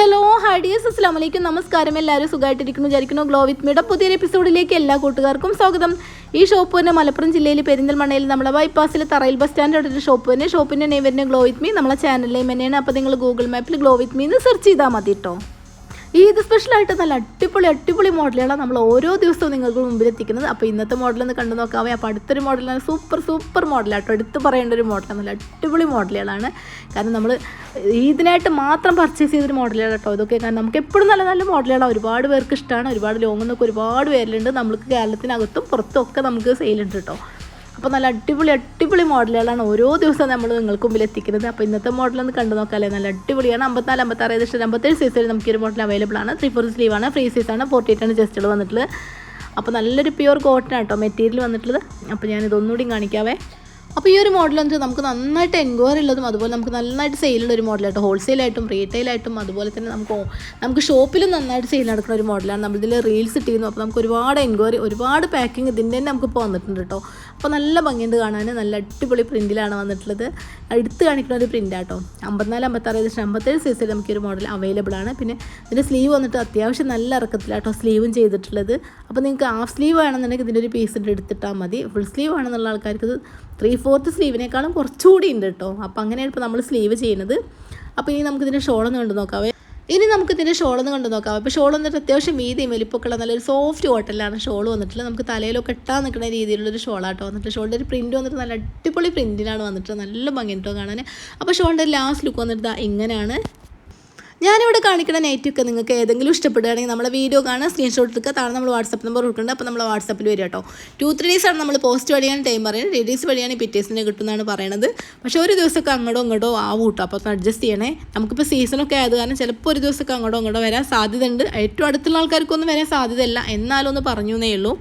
Hello ഹൈഡിയസ് അസ്ലാം വലൈക്കും നമസ്കാരം. എല്ലാവരും സുഖമായിട്ടിരിക്കുന്നു വിചാരിക്കുന്നു. ഗ്ലോ വിത്ത് മീയുടെ പുതിയൊരു എപ്പിസോഡിലേക്ക് എല്ലാ കൂട്ടുകാർക്കും സ്വാഗതം. ഈ ഷോപ്പ് തന്നെ മലപ്പുറം ജില്ലയിൽ പെരിന്തൽമണ്ണയിൽ നമ്മളെ ബൈപ്പാസിൽ തറയിൽ ബസ് സ്റ്റാൻഡ് ഒരു ഷോപ്പ് തന്നെ. ഷോപ്പിന്റെ നെയിം ഗ്ലോ വിത്ത് മീ. നമ്മളെ ചാനലിലെയും തന്നെയാണ് അപ്പോൾ നിങ്ങൾ ഗൂഗിൾ മാപ്പിൽ ഗ്ലോ വിത്ത് മീ എന്ന് സെർച്ച് ചെയ്താൽ മതി കേട്ടോ ഈ ഇത് സ്പെഷ്യലായിട്ട് നല്ല അടിപൊളി അടിപൊളി മോഡലുകളാണ് നമ്മൾ ഓരോ ദിവസവും നിങ്ങൾക്ക് മുമ്പിൽ എത്തിക്കുന്നത് അപ്പോൾ ഇന്നത്തെ മോഡലൊന്ന് കണ്ടു നോക്കാവേ. അപ്പോൾ അടുത്തൊരു മോഡലാണ് സൂപ്പർ സൂപ്പർ മോഡലാട്ടോ എടുത്ത് പറയേണ്ട ഒരു മോഡലാണ് നല്ല അടിപൊളി മോഡലുകളാണ് കാരണം നമ്മൾ ഇതിനായിട്ട് മാത്രം പർച്ചേസ് ചെയ്തൊരു മോഡലുകൾ കേട്ടോ ഇതൊക്കെ കാരണം നമുക്ക് എപ്പോഴും നല്ല നല്ല മോഡലുകളാണ് ഒരുപാട് പേർക്ക് ഇഷ്ടമാണ് ഒരുപാട് ലോങ്ങിൽ നിന്നൊക്കെ ഒരുപാട് പേരിലുണ്ട്. നമുക്ക് കേരളത്തിനകത്തും പുറത്തും ഒക്കെ നമുക്ക് സെയിലുണ്ട് കേട്ടോ അപ്പോൾ നല്ല അടിപൊളി അടിപൊളി മോഡലുകളാണ് ഓരോ ദിവസവും നമ്മൾ നിങ്ങൾക്ക് മുമ്പിൽ എത്തിക്കുന്നത്. അപ്പോൾ ഇന്നത്തെ മോഡലൊന്ന് കണ്ടു നോക്കാമല്ലേ നല്ല അടിപൊളിയാണ് അമ്പത്തിനാല് അമ്പത്താറ് ഏകദേശം അമ്പത്തേഴ് സൈസിൽ നമുക്ക് ഈ ഒരു മോഡൽ അവൈലബിൾ ആണ് ത്രീ ഫോർ ആണ്. ഫ്രീ സൈസാണ് ഫോർട്ടി എയ്റ്റ് ആണ് ജസ്റ്റുകൾ വന്നിട്ടുള്ളത്. അപ്പോൾ നല്ലൊരു പ്യുവർ കോട്ടൺ കേട്ടോ മെറ്റീരിയൽ വന്നിട്ടുള്ളത്. അപ്പോൾ ഞാൻ ഇതൊന്നുകൂടി കാണിക്കാവേ. അപ്പോൾ ഈ ഒരു മോഡൽ വന്നിട്ട് നമുക്ക് നന്നായിട്ട് എൻക്വയറി ഉള്ളതും അതുപോലെ നമുക്ക് നന്നായിട്ട് സെയിലുള്ള ഒരു മോഡലായിട്ട് ഹോൾസെയിലായിട്ടും റീറ്റെയിലായിട്ടും അതുപോലെ തന്നെ നമുക്ക് നമുക്ക് ഷോപ്പിലും നന്നായിട്ട് സെയിൽ നടക്കുന്ന ഒരു മോഡലാണ് നമ്മളിതിൽ റീൽസ് ഇട്ടിരുന്നു. അപ്പോൾ നമുക്ക് ഒരുപാട് എൻക്വയറി ഒരുപാട് പാക്കിംഗ് ഇതിന്റെ തന്നെ നമുക്കിപ്പോൾ വന്നിട്ടുണ്ട് കേട്ടോ അപ്പോൾ നല്ല ഭംഗിയുണ്ട് കാണാൻ. നല്ല അടിപൊളി പ്രിന്റിലാണ് വന്നിട്ടുള്ളത്. എടുത്ത് കാണിക്കുന്ന ഒരു പ്രിന്റ് ആട്ടോ അമ്പത്തിനാല് അമ്പത്താറ് ഏകദേശം അമ്പത്തേഴ് സൈസിൽ നമുക്കൊരു മോഡൽ അവൈലബിൾ ആണ്. പിന്നെ ഇതിന്റെ സ്ലീവ് വന്നിട്ട് അത്യാവശ്യം നല്ല ഇറക്കത്തിലാട്ടോ സ്ലീവും ചെയ്തിട്ടുള്ളത്. അപ്പോൾ നിങ്ങൾക്ക് ഹാഫ് സ്ലീവ് വേണമെന്നുണ്ടെങ്കിൽ ഇതിന്റെ ഒരു പീസ് എടുത്തിട്ടാൽ മതി. ഫുൾ സ്ലീവ് ആണെന്നുള്ള ആൾക്കാർക്ക് ഇത് ത്രീ ഫോർത്ത് സ്ലീവിനേക്കാളും കുറച്ചുകൂടി ഉണ്ട് കേട്ടോ അപ്പോൾ അങ്ങനെയാണ് ഇപ്പോൾ നമ്മൾ സ്ലീവ് ചെയ്യുന്നത്. അപ്പോൾ ഇനി നമുക്കിതിന്റെ ഷോളൊന്നും കണ്ടു നോക്കാവേ ഇനി നമുക്ക് ഇതിന്റെ ഒന്ന് കണ്ടു നോക്കാം. അപ്പോൾ ഷോൾ വന്നിട്ട് അത്യാവശ്യം വീതിയും വലിപ്പൊക്കെയുള്ള നല്ലൊരു സോഫ്റ്റ് ഹോട്ടലാണ് ഷോൾ വന്നിട്ടുള്ളത്. നമുക്ക് തലയിലൊക്കെ ഇട്ടാൻ നിൽക്കുന്ന രീതിയിലുള്ളൊരു ഷോളാട്ടോ വന്നിട്ട് ഷോളിന്റെ ഒരു പ്രിന്റ് വന്നിട്ട് നല്ല അടിപൊളി പ്രിന്റിലാണ് വന്നിട്ട് നല്ല ഭംഗി കേട്ടോ കാണാൻ അപ്പോൾ ഷോളിന്റെ ലാസ്റ്റ് ലുക്ക് വന്നിട്ട് ഇങ്ങനെയാണ്. ഞാനിവിടെ കാണിക്കുന്ന നെറ്റൊക്കെ നിങ്ങൾക്ക് ഏതെങ്കിലും ഇഷ്ടപ്പെടുകയാണെങ്കിൽ നമ്മളെ വീഡിയോ കാണാൻ സ്ക്രീൻഷോട്ട് എടുക്കുക താഴെ നമ്മൾ വാട്സപ്പ് നമ്പർ കൊടുക്കുന്നുണ്ട്. അപ്പോൾ നമ്മൾ വാട്സപ്പിൽ വരിക കേട്ടോ. ടു ത്രീ ഡേയ്സ് ആണ് നമ്മൾ പോസ്റ്റ് വഴിയാണ് ടൈം പറയുന്നത്. ത്രീ ഡേയ്സ് വഴിയാണ് പിറ്റേസിന് കിട്ടുന്നതാണ് പറയണത്. പക്ഷേ ഒരു ദിവസമൊക്കെ അങ്ങോട്ടോ ഇങ്ങോട്ടോ ആവും കേട്ടോ. അപ്പോൾ അഡ്ജസ്റ്റ് ചെയ്യണേ. നമുക്കിപ്പോൾ സീസണൊക്കെ ആയത് കാരണം ചിലപ്പോൾ ഒരു ദിവസമൊക്കെ അങ്ങോട്ടോ ഇങ്ങോട്ടോ വരാൻ സാധ്യതയുണ്ട്. ഏറ്റവും അടുത്തുള്ള ആൾക്കാർക്കൊന്നും വരാൻ സാധ്യതയല്ല. എന്നാലും ഒന്ന് പറഞ്ഞു എന്നേ ഉള്ളൂ.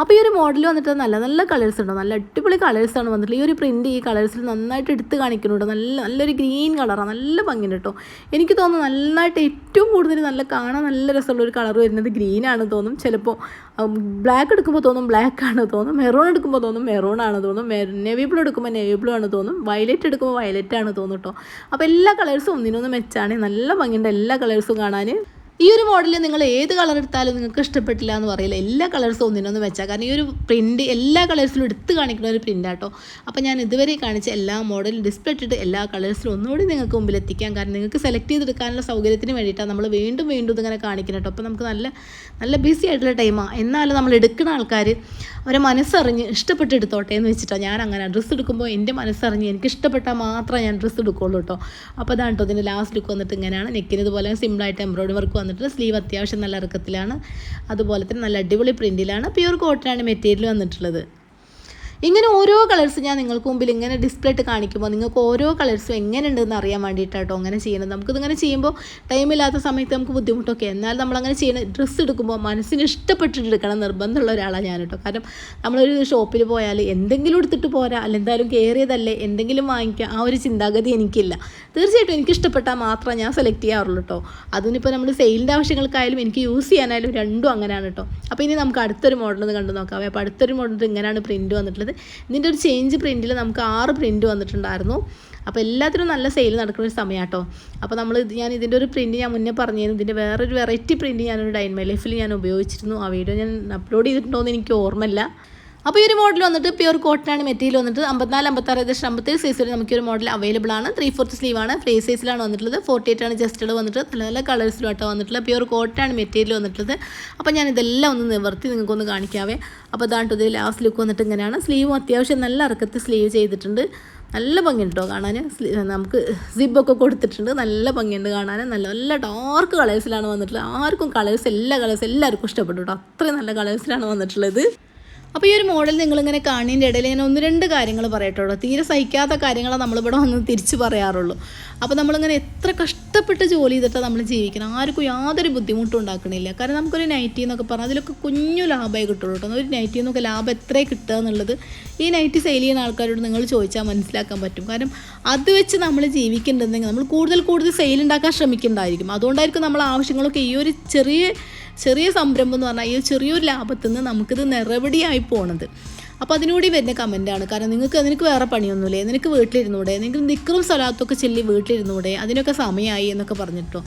അപ്പോൾ ഈ ഒരു മോഡൽ വന്നിട്ട് നല്ല നല്ല കളേഴ്സ് ഉണ്ടോ? നല്ല അടിപൊളി കളേഴ്സാണ് വന്നിട്ടുള്ളത്. ഈ ഒരു പ്രിന്റ് ഈ കളേഴ്സിൽ നന്നായിട്ട് എടുത്ത് കാണിക്കുന്നുണ്ട് നല്ല നല്ലൊരു ഗ്രീൻ കളറാണ് നല്ല ഭംഗിയുണ്ട് കേട്ടോ. എനിക്ക് തോന്നുന്നു നന്നായിട്ട് ഏറ്റവും കൂടുതൽ നല്ല കാണാൻ നല്ല രസമുള്ള ഒരു കളർ വരുന്നത് ഗ്രീൻ ആണ് തോന്നും. ചിലപ്പോൾ ബ്ലാക്ക് എടുക്കുമ്പോൾ തോന്നും ബ്ലാക്ക് ആണ് തോന്നും. മെറൂൺ എടുക്കുമ്പോൾ തോന്നും മെറൂൺ ആണ് തോന്നും. നെവി ബ്ലൂ എടുക്കുമ്പോൾ നെവി ബ്ലൂ ആണ് തോന്നും. വയലറ്റ് എടുക്കുമ്പോൾ വയലറ്റ് ആണ് തോന്നും കേട്ടോ. അപ്പോൾ എല്ലാ കളേഴ്സും ഒന്നിനൊന്ന് മെച്ചാണ് നല്ല ഭംഗിയുണ്ട് എല്ലാ കളേഴ്സും കാണാൻ ഈ ഒരു മോഡലിൽ നിങ്ങൾ ഏത് കളർ എടുത്താലും നിങ്ങൾക്ക് ഇഷ്ടപ്പെട്ടില്ല എന്ന് പറയില്ല. എല്ലാ കളേഴ്സും ഒന്നിനൊന്നും വെച്ചാൽ കാരണം ഈ ഒരു പ്രിന്റ് എല്ലാ കളേഴ്സിലും എടുത്ത് കാണിക്കുന്ന ഒരു പ്രിന്റ് ആട്ടോ. അപ്പോൾ ഞാൻ ഇതുവരെ കാണിച്ച എല്ലാ മോഡലും ഡിസ്പ്ലേ ഇട്ടിട്ട് എല്ലാ കളേഴ്സിലും ഒന്നുകൂടി നിങ്ങൾക്ക് മുമ്പിൽ എത്തിക്കാം. കാരണം നിങ്ങൾക്ക് സെലക്ട് ചെയ്തെടുക്കാനുള്ള സൗകര്യത്തിന് വേണ്ടിയിട്ടാണ് നമ്മൾ വീണ്ടും വീണ്ടും ഇതിങ്ങനെ കാണിക്കുന്നത് കേട്ടോ. അപ്പോൾ നമുക്ക് നല്ല നല്ല ബിസി ആയിട്ടുള്ള ടൈമാണ് എന്നാലും നമ്മൾ എടുക്കുന്ന ആൾക്കാർ അവരെ മനസ്സറിഞ്ഞ് ഇഷ്ടപ്പെട്ട് എടുത്തോട്ടെ എന്ന് വെച്ചിട്ടാണ് ഞാൻ അങ്ങനെ ഡ്രസ്സ് എടുക്കുമ്പോൾ എന്റെ മനസ്സറിഞ്ഞ് എനിക്ക് ഇഷ്ടപ്പെട്ടാൽ മാത്രമേ ഞാൻ ഡ്രസ്സ് എടുക്കുള്ളൂ കേട്ടോ അപ്പോൾ അതാണ് കേട്ടോ ഇതിന്റെ ലാസ്റ്റ് ലുക്ക് വന്നിട്ട് ഇങ്ങനെയാണ്. നെക്കിന് ഇതുപോലെ സിമ്പിളായിട്ട് എംബ്രോയിഡറി വർക്ക് വന്നിട്ട് സ്ലീവ് അത്യാവശ്യം നല്ല ഇറക്കത്തിലാണ്. അതുപോലെ തന്നെ നല്ല അടിപൊളി പ്രിന്റിലാണ് പ്യൂർ കോട്ടനാണ് മെറ്റീരിയൽ വന്നിട്ടുള്ളത്. ഇങ്ങനെ ഓരോ കളേഴ്സ് ഞാൻ നിങ്ങൾക്ക് മുമ്പിൽ ഇങ്ങനെ ഡിസ്പ്ലേ ഇട്ട് കാണിക്കുമ്പോൾ നിങ്ങൾക്ക് ഓരോ കളേഴ്സും എങ്ങനെ ഉണ്ടെന്ന് അറിയാൻ വേണ്ടിയിട്ടാട്ടോ അങ്ങനെ ചെയ്യുന്നത്. നമുക്കിതിങ്ങനെ ചെയ്യുമ്പോൾ ടൈമില്ലാത്ത സമയത്ത് നമുക്ക് ബുദ്ധിമുട്ടൊക്കെ. എന്നാൽ നമ്മളങ്ങനെ ചെയ്യുന്ന ഡ്രസ്സ് എടുക്കുമ്പോൾ മനസ്സിന് ഇഷ്ടപ്പെട്ടിട്ട് എടുക്കണം നിർബന്ധമുള്ള ഒരാളാണ് ഞാൻ കേട്ടോ കാരണം നമ്മളൊരു ഷോപ്പിൽ പോയാൽ എന്തെങ്കിലും എടുത്തിട്ട് പോരാ അല്ല എന്തായാലും കയറിയതല്ലേ എന്തെങ്കിലും വാങ്ങിക്കുക ആ ഒരു ചിന്താഗതി എനിക്കില്ല. തീർച്ചയായിട്ടും എനിക്ക് ഇഷ്ടപ്പെട്ടാൽ മാത്രമേ ഞാൻ സെലക്ട് ചെയ്യാറുള്ളൂ കേട്ടോ അതിനിപ്പോൾ നമ്മൾ സെയിലിന്റെ ആവശ്യങ്ങൾക്കായാലും എനിക്ക് യൂസ് ചെയ്യാനായാലും രണ്ടും അങ്ങനെയാണ് കേട്ടോ അപ്പോൾ ഇനി നമുക്ക് അടുത്തൊരു മോഡൽ കണ്ടു നോക്കാം അപ്പോൾ അടുത്തൊരു മോഡൽ ഇങ്ങനെയാണ് പ്രിന്റ് വന്നിട്ടുള്ളത്. ഇതിന്റെ ഒരു ചേഞ്ച് പ്രിന്റിൽ നമുക്ക് ആറ് പ്രിന്റ് വന്നിട്ടുണ്ടായിരുന്നു. അപ്പോൾ എല്ലാത്തിനും നല്ല സെയിൽ നടക്കുന്ന ഒരു സമയം കേട്ടോ അപ്പോൾ നമ്മൾ ഞാൻ ഇതിന്റെ ഒരു പ്രിന്റ് ഞാൻ മുന്നേ പറഞ്ഞിരുന്നു. ഇതിന്റെ വേറൊരു വെറൈറ്റി പ്രിന്റ് ഞാനൊരു ഡൈൻമൈ ലൈഫിൽ ഞാൻ ഉപയോഗിച്ചിരുന്നു. ആ വീഡിയോ ഞാൻ അപ്ലോഡ് ചെയ്തിട്ടുണ്ടോ എന്ന് എനിക്ക് ഓർമ്മയില്ല. അപ്പോൾ ഈ ഒരു മോഡൽ വന്നിട്ട് പ്യൂർ കോട്ടനാണ് മെറ്റീരിയൽ വന്നിട്ട് അമ്പത്തിനാല് അമ്പത്താറ് ഏകദേശം അമ്പത്തേഴ് നമുക്ക് ഒരു മോഡൽ അവൈലബിൾ ആണ്. ത്രീ ഫോർത്ത് സ്ലീവ് ആണ് ഫ്രീ സൈസിലാണ് വന്നിട്ടുള്ളത്. ഫോർട്ടി എയ്റ്റ് ആണ് ജസ്റ്റുകൾ വന്നിട്ട് നല്ല നല്ല കളേഴ്സിലും ആട്ടോ വന്നിട്ടുള്ളത്. പ്യൂർ കോട്ടനാണ് മെറ്റീരിയൽ വന്നിട്ടുള്ളത്. അപ്പോൾ ഞാൻ ഇതെല്ലാം ഒന്ന് നിവർത്തി നിങ്ങൾക്കൊന്ന് കാണിക്കാവേ. അപ്പോൾ അതാണ് ഇത് ലാസ്റ്റ് ലുക്ക് വന്നിട്ട് ഇങ്ങനെയാണ്. സ്ലീവും അത്യാവശ്യം നല്ല ഇറക്കത്തിൽ സ്ലീവ് ചെയ്തിട്ടുണ്ട്. നല്ല ഭംഗിയുണ്ട് കേട്ടോ കാണാൻ. നമുക്ക് സിബൊക്കെ കൊടുത്തിട്ടുണ്ട്. നല്ല ഭംഗിയുണ്ട് കാണാൻ. നല്ല നല്ല ഡാർക്ക് കളേഴ്സിലാണ് വന്നിട്ടുള്ളത്. ആർക്കും കളേഴ്സ് എല്ലാ കളേഴ്സ് എല്ലാവർക്കും ഇഷ്ടപ്പെട്ടു കേട്ടോ അത്രയും നല്ല കളേഴ്സിലാണ് വന്നിട്ടുള്ളത്. അപ്പോൾ ഈ ഒരു മോഡൽ നിങ്ങളിങ്ങനെ കാണുന്നതിന്റെ ഇടയിൽ ഞാൻ ഒന്ന് രണ്ട് കാര്യങ്ങൾ പറയട്ടുള്ളൂ. തീരെ സഹിക്കാത്ത കാര്യങ്ങളാണ് നമ്മളിവിടെ വന്ന് തിരിച്ച് പറയാറുള്ളൂ. അപ്പോൾ നമ്മളിങ്ങനെ എത്ര കഷ്ടപ്പെട്ട് ജോലി ചെയ്തിട്ടാണ് നമ്മൾ ജീവിക്കണം? ആർക്കും യാതൊരു ബുദ്ധിമുട്ടും ഉണ്ടാക്കണില്ല. കാരണം നമുക്കൊരു നൈറ്റി എന്നൊക്കെ പറഞ്ഞാൽ അതിലൊക്കെ കുഞ്ഞു ലാഭമേ കിട്ടുള്ളൂ കേട്ടോ. ഒരു നൈറ്റി എന്നൊക്കെ ലാഭം എത്ര കിട്ടുക എന്നുള്ളത് ഈ നൈറ്റി സെയിൽ ചെയ്യുന്ന ആൾക്കാരോട് നിങ്ങൾ ചോദിച്ചാൽ മനസ്സിലാക്കാൻ പറ്റും. കാരണം അത് വെച്ച് നമ്മൾ ജീവിക്കുന്നുണ്ടെങ്കിൽ നമ്മൾ കൂടുതൽ കൂടുതൽ സെയിൽ ഉണ്ടാക്കാൻ ശ്രമിക്കേണ്ടതായിരിക്കും. അതുകൊണ്ടായിരിക്കും നമ്മൾ ആവശ്യങ്ങളൊക്കെ ഈ ഒരു ചെറിയ ചെറിയ സംരംഭം എന്ന് പറഞ്ഞാൽ ഈ ചെറിയൊരു ലാഭത്തിൽ നിന്ന് നമുക്കിത് നിറവടിയായി പോണത്. അപ്പോൾ അതിനൂടി വരുന്ന കമന്റാണ് കാരണം നിങ്ങൾക്ക് നിനക്ക് വേറെ പണിയൊന്നുമില്ലേ? നിനക്ക് വീട്ടിലിരുന്നൂടെ? നിങ്ങൾക്ക് നിക്കറും സ്ഥലത്തൊക്കെ ചെല്ലി വീട്ടിലിരുന്നൂടെ? അതിനൊക്കെ സമയമായി എന്നൊക്കെ പറഞ്ഞിട്ടോ?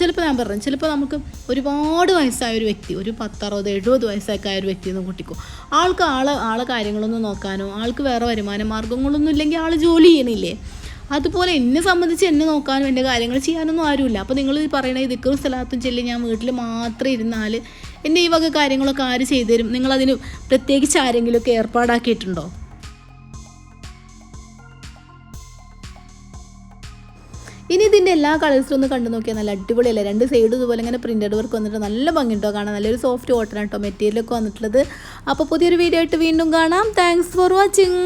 ചിലപ്പോൾ ഞാൻ പറഞ്ഞു ചിലപ്പോൾ നമുക്ക് ഒരുപാട് വയസ്സായ ഒരു വ്യക്തി ഒരു പത്തറുപത് എഴുപത് വയസ്സൊക്കെ ആയ ഒരു വ്യക്തി എന്ന് കൂട്ടിക്കോ. ആൾക്ക് ആളെ ആളെ കാര്യങ്ങളൊന്നും നോക്കാനോ ആൾക്ക് വേറെ വരുമാന മാർഗങ്ങളൊന്നും ഇല്ലെങ്കിൽ ആൾ ജോലി ചെയ്യണില്ലേ? അതുപോലെ എന്നെ സംബന്ധിച്ച് എന്നെ നോക്കാനും എന്റെ കാര്യങ്ങൾ ചെയ്യാനൊന്നും ആരുമില്ല. അപ്പോൾ നിങ്ങൾ പറയണ ദിക്കറും സ്ഥലത്തും ചെല്ലി ഞാൻ വീട്ടിൽ മാത്രം ഇരുന്നാൽ എന്റെ ഈ വക കാര്യങ്ങളൊക്കെ ആര് ചെയ്തു തരും? നിങ്ങളതിന് പ്രത്യേകിച്ച് ആരെങ്കിലുമൊക്കെ ഏർപ്പാടാക്കിയിട്ടുണ്ടോ? ഇനി ഇതിന്റെ എല്ലാ കളേഴ്സും ഒന്ന് കണ്ടു നോക്കിയാൽ നല്ല അടിപൊളിയല്ലേ? രണ്ട് സൈഡും ഇതുപോലെ ഇങ്ങനെ പ്രിന്റഡ് വർക്ക് വന്നിട്ട് നല്ല ഭംഗിയുണ്ടോ കാണാൻ? നല്ലൊരു സോഫ്റ്റ് കോട്ടൺ കേട്ടോ മെറ്റീരിയലൊക്കെ വന്നിട്ടുള്ളത്. അപ്പോൾ പുതിയൊരു വീഡിയോ ആയിട്ട് വീണ്ടും കാണാം. Thanks for watching